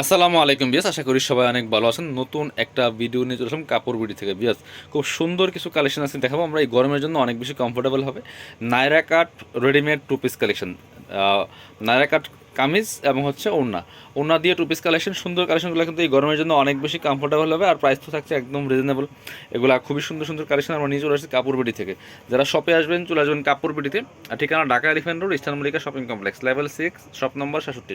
আসসালামু আলাইকুম বিয়াস আশা করি সবাই অনেক ভালো আছেন। নতুন একটা ভিডিও নিয়ে চলে আসলাম কাপড় বিড়ি থেকে। বিয়াস খুব সুন্দর কিছু কালেকশন আছে দেখাবো। আমরা এই গরমের জন্য অনেক বেশি কমফোর্টেবল হবে। Naira cut readymade two piece collection Naira cut kameez এবং হচ্ছে ওড়না। ওড়না দিয়ে টু পিস কালেকশন সুন্দর কালেকশনগুলো কিন্তু এই গরমের জন্য অনেক বেশি কমফোর্টেবল হবে আর প্রাইস তো থাকছে একদম রিজনেবল এগুলো খুবই সুন্দর সুন্দর কালেকশন আমরা নিয়ে চলে আসছি কাপড় বিড়ি থেকে। যারা শপে আসবেন, চলে আসবেন আর ঠিকানা Dhaka elephant road, eastern Mallika shopping complex level six shop number সাতষট্টি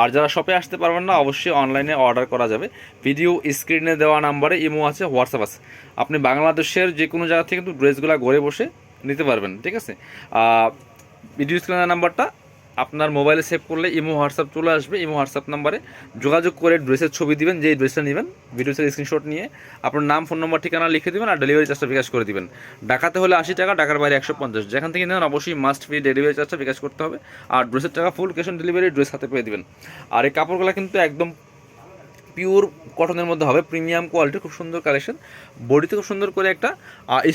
আর যারা শপে আসতে পারবেন না, অবশ্যই অনলাইনে অর্ডার করা যাবে। ভিডিও স্ক্রিনে দেওয়া নাম্বারে ইমো আছে হোয়াটসঅ্যাপ আছে। আপনি বাংলাদেশের যে কোনো জায়গা থেকে কিন্তু ড্রেসগুলো ঘরে বসে নিতে পারবেন, ঠিক আছে? ভিডিও স্ক্রিনের নাম্বারটা আপনার মোবাইলে সেভ করলে ইমো, হোয়াটসঅ্যাপ চলে আসবে। ইমো, হোয়াটসঅ্যাপ নাম্বারে যোগাযোগ করে ড্রেসের ছবি দিবেন, যেই ড্রেসটা নেবেন ভিডিওসের স্ক্রিনশট নিয়ে আপনার নাম ফোন নম্বর ঠিকানা লিখে দেবেন আর ডেলিভারি চার্জটা বিকাশ করে দেবেন। ডাকাতে হলে আশি টাকা, ডাকার বাইরে একশো পঞ্চাশ। যেখান থেকে নেন অবশ্যই মাস্ট ফ্রি ডেলিভারি চার্জটা বিকাশ করতে হবে। আর ড্রেসের টাকা full cash on delivery dress হাতে পেয়ে দেবেন। আর এই কাপড়গুলো কিন্তু একদম পিওর কটনের মধ্যে হবে, প্রিমিয়াম কোয়ালিটি, খুব সুন্দর কালেকশন। বডিতে খুব সুন্দর করে একটা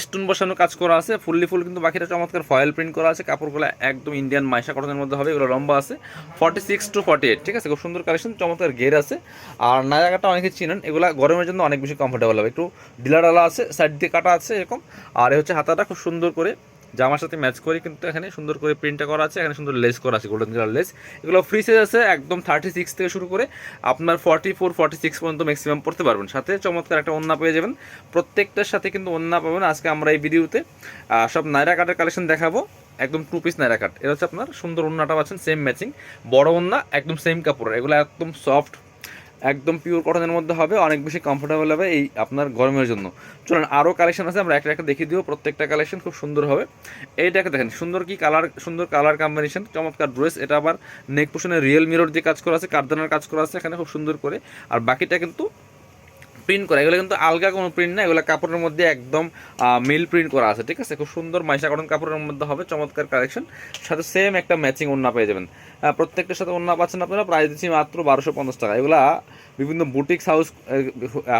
স্টোন বসানো কাজ করা আছে, ফুললি ফুল কিন্তু বাকিটা চমৎকার ফয়েল প্রিন্ট করা আছে, কাপড়গুলো একদম ইন্ডিয়ান মাইশা কটনের মধ্যে হবে, এগুলো লম্বা আছে forty six to forty eight ঠিক আছে? খুব সুন্দর কালেকশন, চমৎকার গের আছে। আর নাজাকাটা অনেকে চিনেন, এগুলো গরমের জন্য অনেক বেশি কমফোর্টেবল হবে, একটু ডিলাডালা আছে সাইড দিয়ে কাটা আছে এরকম, আর হচ্ছে হাতাটা খুব সুন্দর করে জামার সাথে ম্যাচ করে, কিন্তু এখানে সুন্দর করে প্রিন্টটা করা আছে, এখানে সুন্দর লেস করা আছে গোল্ডেন কালার লেস এগুলো ফ্রি সাইজ আছে, একদম থার্টি সিক্স থেকে শুরু করে আপনার ফর্টি ফোর ফর্টি সিক্স পর্যন্ত ম্যাক্সিমাম পড়তে পারবেন। সাথে চমৎকার একটা ওন্না পেয়ে যাবেন। প্রত্যেকটার সাথে কিন্তু ওন্না পাবেন। আজকে আমরা এই ভিডিওতে সব নাইরা কাটের কালেকশন দেখাবো। একদম টু পিস নাইরা কাট। এটা হচ্ছে আপনার সুন্দর ওন্নাটা পাচ্ছেন সেম ম্যাচিং বড় ওন্না একদম সেম কাপড় এগুলো একদম সফট একদম পিওর কটনের মধ্যে হবে, অনেক বেশি কমফোর্টেবল হবে এই আপনার গরমের জন্য। চলুন আরও কালেকশন আছে, আমরা একটা একটা দেখিয়ে দিব প্রত্যেকটা কালেকশন খুব সুন্দর হবে। এইটাকে দেখেন, সুন্দর কি কালার সুন্দর কালার কম্বিনেশন চমৎকার ড্রেস এটা আবার নেক পোশনে রিয়েল মিরর দিয়ে কাজ করা আছে, কারদানার কাজ করা আছে এখানে খুব সুন্দর করে। আর বাকিটা কিন্তু প্রিন্ট করা, এগুলো কিন্তু আলগা কোনো প্রিন্ট না, এগুলো কাপড়ের মধ্যে একদম মিল প্রিন্ট করা আছে, ঠিক আছে? খুব সুন্দর মাইশা কটন কাপড়ের মধ্যে হবে, চমৎকার কালেকশন সাথে সেম একটা ম্যাচিং ওন্না পেয়ে যাবেন। প্রত্যেকটার সাথে ওন্না পাচ্ছেন আপনারা প্রাইস দিচ্ছি মাত্র বারোশো পঞ্চাশ টাকা। এগুলা বিভিন্ন বুটিক্স হাউস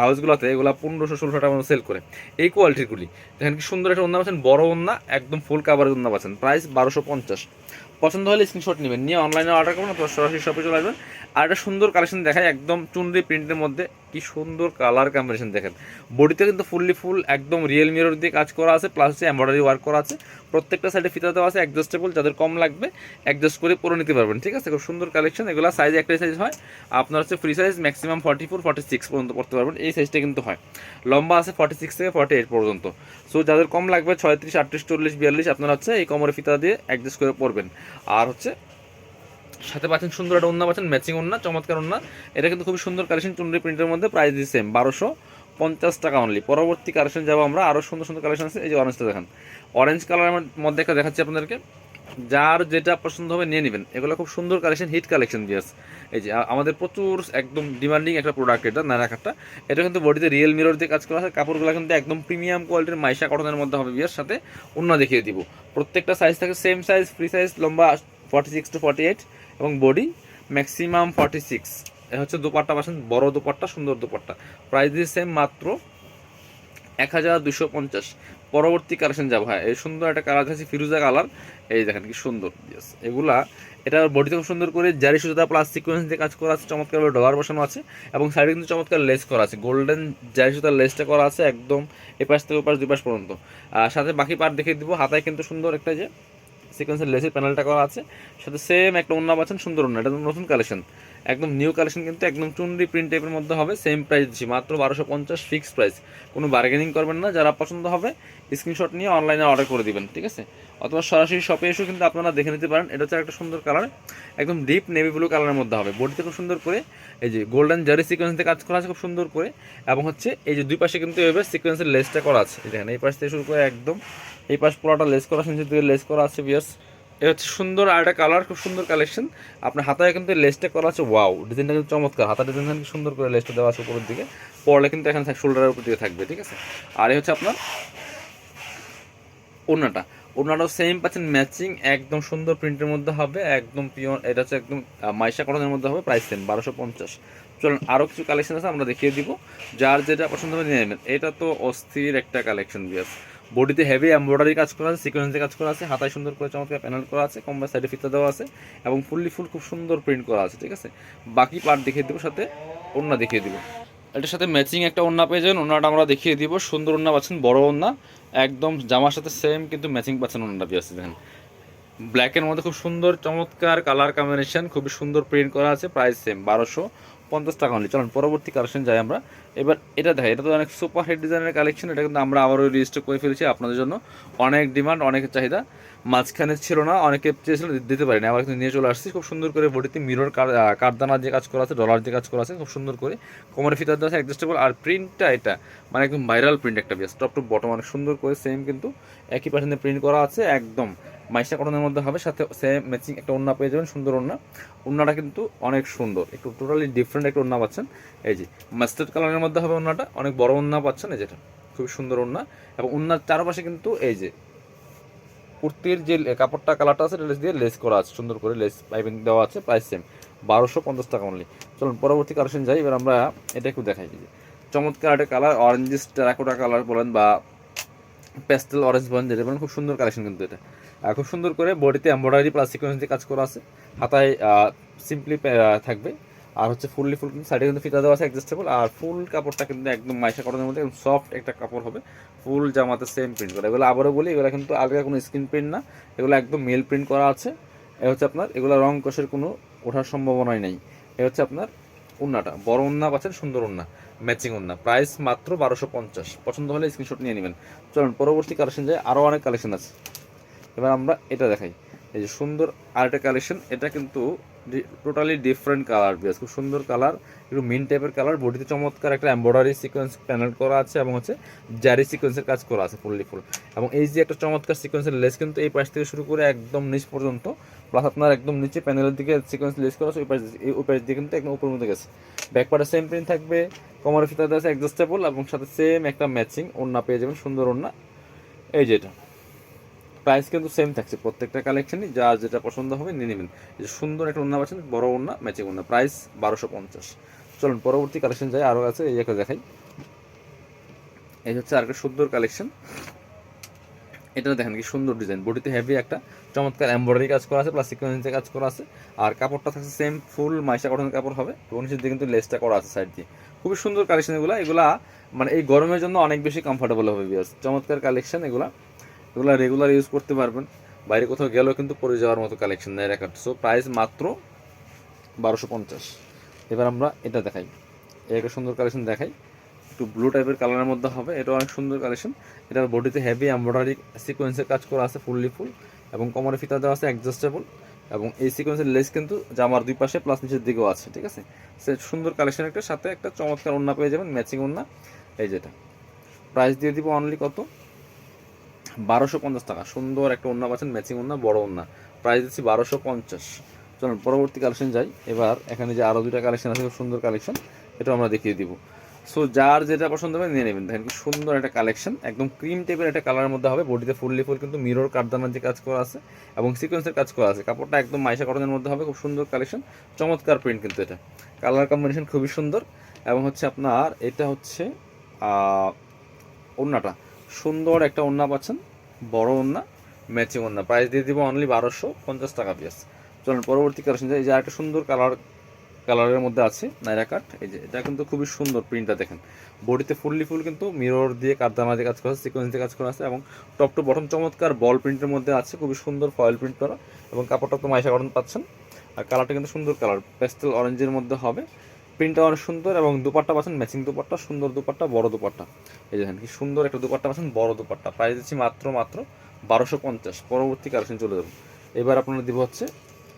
হাউসগুলোতে এগুলো পনেরোশো, ষোলোশো টাকা সেল করে। এই কোয়ালিটিগুলি দেখেন কি সুন্দর একটা ওন্না পাচ্ছেন, বড় ওন্না একদম ফুল কাভারের ওন্না পাচ্ছেন প্রাইস বারোশো পঞ্চাশ। পছন্দ হলে স্ক্রিনশট নেবেন, নিয়ে অনলাইনে অর্ডার করবেন অথবা সরাসরি শপে চলে আসবেন। আর একটা সুন্দর কালেকশন দেখায় একদম চুনরি প্রিন্টের মধ্যে। কি সুন্দর কালার কম্বিনেশন দেখেন। বডিতে কিন্তু ফুললি ফুল একদম রিয়েল মিরর দিয়ে কাজ করা আছে প্লাস হচ্ছে এমব্রয়ডারি ওয়ার্ক করা আছে। প্রত্যেকটা সাইডে ফিতা দেওয়া আছে অ্যাডজাস্টেবল যাদের কম লাগবে অ্যাডজাস্ট করে পরে নিতে পারবেন, ঠিক আছে? খুব সুন্দর কালেকশন এগুলো সাইজ একটাই সাইজ হয়। আপনার হচ্ছে free size maximum forty four forty six পর্যন্ত পড়তে পারবেন, এই সাইজটা কিন্তু হয়। লম্বা আছে ফর্টি সিক্স থেকে ফর্টি এইট পর্যন্ত। সো যাদের কম লাগবে, ছয়ত্রিশ, আটত্রিশ, চল্লিশ, বিয়াল্লিশ, আপনারা হচ্ছে এই কমরের ফিতা দিয়ে অ্যাডজাস্ট করে পরবেন। আর হচ্ছে সাথে পাচ্ছেন সুন্দর একটা ওন্না পাচ্ছেন ম্যাচিং ওন্না চমৎকার ওন্না এটা কিন্তু খুবই সুন্দর কালেকশন চুনরি প্রিন্টের মধ্যে প্রাইস দিয়ে সেম বারোশো পঞ্চাশ টাকা অনলি পরবর্তী কালেকশন যাব আমরা আরও সুন্দর সুন্দর কালেকশন আছে, এই যে অরেঞ্জটা দেখেন। অরেঞ্জ কালারের মধ্যে একটা দেখাচ্ছি আপনাদেরকে। যার যেটা পছন্দ হবে নিয়ে নেবেন। এগুলো খুব সুন্দর কালেকশন হিট কালেকশন দিয়েছে এই যে আমাদের প্রচুর একদম ডিমান্ডিং একটা প্রোডাক্ট এটা, নানা কাঠটা এটা কিন্তু বডিতে রিয়েল মিরর দিয়ে কাজ করা হয়। কাপড়গুলো কিন্তু একদম প্রিমিয়াম কোয়ালিটির মাইশা কটনের মধ্যে হবে, বিয়ের সাথে অন্য দেখিয়ে দিব। প্রত্যেকটা সাইজ থাকে সেম সাইজ ফ্রি সাইজ লম্বা forty six to forty eight এবং বডি ম্যাক্সিমাম ফর্টি সিক্স হচ্ছে দুপাট্টা পাচ্ছেন বড় দুপাট্টা, সুন্দর দুপাট্টা। প্রাইস দিয়ে সেম মাত্র এক হাজার দুশো পঞ্চাশ। পরবর্তী কালেকশন যাব হ্যাঁ এই সুন্দর একটা কালার আছে, ফিরুজা কালার এই দেখেন কি সুন্দর এগুলা, এটা বডিতে খুব সুন্দর করে জারি সুতা প্লাস সিকোয়েন্স দিয়ে কাজ করা আছে, চমৎকার ডলার বসানো আছে এবং সাইডে কিন্তু চমৎকার লেস করা আছে। গোল্ডেন জারি সুতার লেসটা করা আছে একদম এ পাশ থেকে ও পাশ দুই পাশ পর্যন্ত। আর সাথে বাকি পার্ট দেখিয়ে দিব, হাতায় কিন্তু সুন্দর একটা যে সিকোয়েন্সের লেসের প্যানেলটা করা আছে। সাথে সেম একটা অন্য পাচ্ছেন সুন্দর অন্য এটা নতুন কালেকশন একদম নিউ কালেকশন কিন্তু একদম চুনরি প্রিন্ট টাইপের মধ্যে হবে সেম প্রাইস দিচ্ছি, মাত্র বারোশো পঞ্চাশ ফিক্সড প্রাইস কোনো বার্গেনিং করবেন না, যারা পছন্দ হবে স্ক্রিনশট নিয়ে অনলাইনে অর্ডার করে দিবেন, ঠিক আছে? অথবা সরাসরি শপে এসেও কিন্তু আপনারা দেখে নিতে পারেন। এটা হচ্ছে একটা সুন্দর কালার একদম ডিপ নেভি ব্লু কালারের মধ্যে হবে। বডিতে খুব সুন্দর করে, এই যে গোল্ডেন জারি সিকোয়েন্স কাজ করা আছে খুব সুন্দর করে, এবং হচ্ছে এই যে দুই পাশে কিন্তু এভাবে সিকোয়েন্সের লেসটা করা আছে। দেখেন, এই পাশ থেকে শুরু করে একদম, এই পাশ পুরোটা লেস করা আছে নিচের দিকে লেস করা আছে বিয়ার্স এটা হচ্ছে সুন্দর আর একটা কালার খুব সুন্দর কালেকশন আপনার হাতায় কিন্তু লেসটা করা আছে ওয়াও ডিজাইনটা কিন্তু চমৎকার। হাতা ডিজাইন সুন্দর করে লেসটা দেওয়া আছে উপরের দিকে। পরলে কিন্তু এখানে শোল্ডারের উপর দিকে থাকবে, ঠিক আছে? আর এই হচ্ছে আপনার ওড়নাটা। ওড়নাটাও সেম পাচ্ছেন ম্যাচিং একদম সুন্দর প্রিন্টের মধ্যে হবে, একদম পিওর এটা হচ্ছে একদম মাইশা কটনের মধ্যে হবে প্রাইস সেম বারোশো পঞ্চাশ। চলুন আরও কিছু কালেকশন আছে, আমরা দেখিয়ে দিব। যার যেটা পছন্দ হবে, নিয়ে নেবেন। এটা তো অস্থির একটা কালেকশন বিয়াস বডিতে হেভি এমব্রয়ডারি কাজ করা আছে সিকোয়েন্সে কাজ করা আছে, হাতায় সুন্দর করে চমৎকার প্যানেল করা আছে কম্বার সাইডে ফিতা দেওয়া আছে, এবং ফুললি ফুল খুব সুন্দর প্রিন্ট করা আছে, ঠিক আছে? বাকি পার্ট দেখিয়ে দেবো, সাথে ওড়না দেখিয়ে দিব। এটার সাথে ম্যাচিং একটা ওড়না পেয়ে যাবেন, ওড়নাটা আমরা দেখিয়ে দিব। সুন্দর ওড়না পাচ্ছেন, বড় ওড়না। একদম জামার সাথে সেম কিন্তু ম্যাচিং পাচ্ছেন ওনারা পেয়ে দেখেন। ব্ল্যাকের মধ্যে খুব সুন্দর, চমৎকার কালার কম্বিনেশন খুবই সুন্দর প্রিন্ট করা আছে প্রাইস সেম বারোশো পঞ্চাশ টাকা অনলি চলুন, পরবর্তী কালেকশন যাই আমরা। এবার এটা দেখাই, এটা তো অনেক সুপার হিট ডিজাইনের কালেকশন এটা কিন্তু আমরা আবারও রেজিস্টার করে ফেলেছি আপনাদের জন্য। অনেক ডিমান্ড অনেক চাহিদা। মাঝখানে ছিল না, অনেকে চেয়েছিল দিতে পারি না আবার কিন্তু নিয়ে চলে আসছি। খুব সুন্দর করে বডিতে মিরর কারদানা যে কাজ করা আছে ডলার যে কাজ করা আছে, খুব সুন্দর করে কোমরে ফিতার দেওয়া আছে অ্যাডজাস্টেবল আর প্রিন্টটা এটা মানে একদম ভাইরাল প্রিন্ট একটা বেশ টপ টু বটম অনেক সুন্দর করে সেম কিন্তু একই পার্সেন্টে প্রিন্ট করা আছে, একদম মাইশা কটনের মধ্যে হবে, সাথে সেম ম্যাচিং একটা ওড়না পেয়ে যাবেন, সুন্দর ওড়না। ওড়নাটা কিন্তু অনেক সুন্দর, একটু টোটালি ডিফারেন্ট একটা ওড়না পাচ্ছেন। এই যে মাস্টার্ড কালারের মধ্যে হবে ওড়নাটা, অনেক বড় ওড়না পাচ্ছেন, এই যেটা, খুবই সুন্দর ওড়না। এবং ওড়নার চারপাশে কিন্তু এই যে কুর্তির যে কাপড়টা কালারটা আছে লেস দিয়ে লেস করা আছে, সুন্দর করে লেস পাইপিং দেওয়া আছে, প্রাইস সেম বারোশো পঞ্চাশ টাকা অনলি চলুন, পরবর্তী কালেকশন যাই, এবার আমরা এটা একটু দেখাই। চমৎকার একটা কালার অরেঞ্জিস টেরাকোটা কালার বলেন বা প্যাস্টেল অরেঞ্জ বলেন, যেটা বলেন, খুব সুন্দর কালেকশন কিন্তু এটা। খুব সুন্দর করে বডিতে এমব্রয়ডারি প্লাস সিকোয়েন্স দিয়ে কাজ করা আছে। হাতায় সিম্পলি থাকবে। আর হচ্ছে ফুললি ফুল কিন্তু সাইডে কিন্তু ফিতা দেওয়া আছে অ্যাডজাস্টেবল আর ফুল কাপড়টা কিন্তু একদম মাইশা কটনের মধ্যে একদম সফট একটা কাপড় হবে। ফুল জামাতে সেম প্রিন্ট করা। এগুলো আবারও বলি, এগুলো কিন্তু আলাদা কোনো স্ক্রিন প্রিন্ট না, এগুলো একদম মেল প্রিন্ট করা আছে। এ হচ্ছে আপনার, এগুলো রং কষের কোনো ওঠার সম্ভাবনাই নেই। এ হচ্ছে আপনার উন্নাটা, বড় উন্না পাচ্ছেন, সুন্দর উন্না ম্যাচিং উন্না। প্রাইস মাত্র বারোশো পঞ্চাশ। পছন্দ হলে স্ক্রিনশট নিয়ে নেবেন। চলুন, পরবর্তী কালেকশন যায় আরও অনেক কালেকশন আছে। এবার আমরা এটা দেখাই। এই যে সুন্দর আরেকটা কালেকশন এটা কিন্তু টোটালি ডিফারেন্ট কালার বেশ, খুব সুন্দর কালার একটু মিন টাইপের কালার বডিতে চমৎকার একটা এম্ব্রয়ডারি সিকোয়েন্স প্যানেল করা আছে এবং হচ্ছে জারি সিকোয়েন্সের কাজ করা আছে ফুললি ফুল এবং এই যে একটা চমৎকার সিকোয়েন্সের লেস কিন্তু এই পাশ থেকে শুরু করে একদম নিচ পর্যন্ত প্লাস আপনার একদম নিচে প্যানেলের দিকে সিকোয়েন্স লেস করা আছে, ওই পাশ এই, ওই পাশ দিয়ে কিন্তু একদম উপর মধ্যে গেছে। ব্যাক পার্টে সেম প্রিন্ট থাকবে, কোমরের ফিতাতে আছে অ্যাডজাস্টেবল এবং সাথে সেম একটা ম্যাচিং ওড়না পেয়ে যাবেন, সুন্দর ওড়না। এই যেটা প্রাইস কিন্তু সেম থাকছে। প্রত্যেকটা কালেকশনই যা যেটা পছন্দ হবে নিয়ে নেবেন। সুন্দর একটা ওড়না পাচ্ছেন, বড় ওড়না ম্যাচিং ওড়না। প্রাইস বারোশো পঞ্চাশ। চলুন, পরবর্তী কালেকশন যাই আরও আছে, এই একটা দেখাই। এই হচ্ছে আর একটা সুন্দর কালেকশন এটা দেখেন কি সুন্দর ডিজাইন বডিতে হেভি একটা, চমৎকার এমব্রয়ডারি কাজ করা আছে প্লাস সিকোয়েন্সে কাজ করা আছে। আর কাপড়টা থাকছে সেম ফুল মাইশা কটনের কাপড় হবে। এবং নিচের দিকে কিন্তু লেসটা করা আছে সাইড দিয়ে। খুবই সুন্দর কালেকশন এগুলো এগুলা মানে এই গরমের জন্য অনেক বেশি কমফোর্টেবল হবে বিয়াস চমৎকার কালেকশন এগুলা। এগুলো রেগুলার ইউজ করতে পারবেন। বাইরে কোথাও গেলেও কিন্তু পরে যাওয়ার মতো কালেকশন নেয় রেখার সো প্রাইস মাত্র বারোশো পঞ্চাশ। এবার আমরা এটা দেখাই। একটা সুন্দর কালেকশন দেখাই। একটু ব্লু টাইপের কালারের মধ্যে হবে। এটা অনেক সুন্দর কালেকশন এটার বডিতে হেভি এমব্রয়ডারি সিকোয়েন্সের কাজ করা আছে ফুললি ফুল এবং কোমরে ফিতা দেওয়া আছে অ্যাডজাস্টেবল এবং এই সিকোয়েন্সের লেস কিন্তু জামার দুই পাশে প্লাস নিচের দিকেও আছে, ঠিক আছে? সে সুন্দর কালেকশন একটা। সাথে একটা চমৎকার ওন্না পেয়ে যাবেন ম্যাচিং ওন্না এই যেটা প্রাইস দিয়ে দিব অনলি কত? বারোশো পঞ্চাশ টাকা। সুন্দর একটা ওন্না পাচ্ছেন ম্যাচিং ওন্না বড় ওন্না প্রাইস দিচ্ছি বারোশো পঞ্চাশ। চলুন, পরবর্তী কালেকশন যাই। এবার এখানে যে আরও দুইটা কালেকশন আছে, খুব সুন্দর কালেকশন এটা আমরা দেখিয়ে দিব। সো যার যেটা পছন্দ হবে নিয়ে নেবেন। দেখেন সুন্দর একটা কালেকশন একদম ক্রিম টাইপের একটা কালারের মধ্যে হবে। বডিতে ফুললি ফুল কিন্তু মিরর কাঠদানার যে কাজ করা আছে, এবং সিকোয়েন্সের কাজ করা আছে। কাপড়টা একদম মাইশা কটনের মধ্যে হবে, খুব সুন্দর কালেকশন চমৎকার প্রিন্ট কিন্তু এটা। কালার কম্বিনেশন খুবই সুন্দর। এবং হচ্ছে আপনার, এটা হচ্ছে ওড়নাটা। সুন্দর একটা ওড়না পাচ্ছেন। বড় ওড়না ম্যাচিং ওড়না। প্রাইস দিয়ে দিব অনলি বারোশো পঞ্চাশ টাকা পিস চলুন পরবর্তী কালেকশন এই যে একটা সুন্দর কালার কালারের মধ্যে আছে নাইরা কাট এই যে, এটা কিন্তু খুবই সুন্দর প্রিন্টটা দেখেন। বডিতে ফুললি ফুল কিন্তু মিরর দিয়ে কাঠদানা দিয়ে কাজ করা আছে সিকোয়েন্স দিয়ে কাজ করা আছে এবং টপ টু বটম চমৎকার বল প্রিন্টের মধ্যে আছে, খুবই সুন্দর ফয়েল প্রিন্ট করা এবং কাপড়টা তো মাইশা কটন পাচ্ছেন। আর কালারটা কিন্তু সুন্দর কালার পেস্টেল অরেঞ্জের মধ্যে হবে। প্রিন্টটা অনেক সুন্দর এবং দুপাট্টা পাচ্ছেন ম্যাচিং দুপাট্টা, সুন্দর দুপাট্টা, বড় দুপাট্টা। এই দেখেন কি সুন্দর একটা দুপাট্টা পাচ্ছেন, বড় দুপাট্টা। প্রাইস দিচ্ছি মাত্র মাত্র বারোশো পঞ্চাশ। পরবর্তী কালেকশন চলে যাব। এবার আপনারা দিব হচ্ছে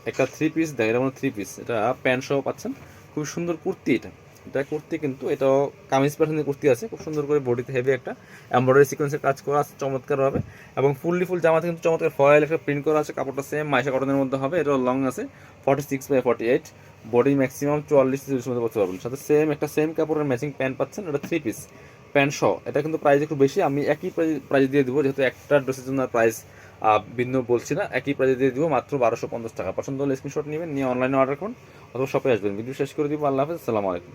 একটা থ্রি পিস দেখেন এটা থ্রি পিস এটা প্যান্ট সহ পাচ্ছেন। খুব সুন্দর কুর্তি এটা। এটা কুর্তি কিন্তু, এটাও কামিজ প্যাটার্নের কুর্তি আছে। খুব সুন্দর করে বডিতে হেভি একটা এমব্রয়ডারি সিকোয়েন্সের কাজ করা আছে চমৎকারভাবে এবং ফুললি ফুল জামাতে কিন্তু চমৎকার ফয়েল একটা প্রিন্ট করা আছে। কাপড়টা সেম মাইশা কটনের মধ্যে হবে। এটা লং আছে forty six by forty eight body maximum চুয়াল্লিশ চল্লিশ মধ্যে পড়তে পারবেন। সাথে সেম একটা সেম কাপড়ের ম্যাচিং প্যান্ট পাচ্ছেন ওটা থ্রি পিস প্যান্ট সহ। এটা কিন্তু প্রাইস একটু বেশি, আমি একই প্রাইস দিয়ে দেবো, যেহেতু একটা ড্রেসের জন্য প্রাইস ভিন্ন বলছি না, একই প্রাইসে দিয়ে দিব মাত্র বারোশো পঞ্চাশ টাকা। পছন্দ হলে স্ক্রিনশট নেবেন, নিয়ে অনলাইনে অর্ডার করুন, অথবা শপে আসবেন। ভিডিও শেষ করে দিব, আল্লাহ হাফেজ, আসসালামু আলাইকুম।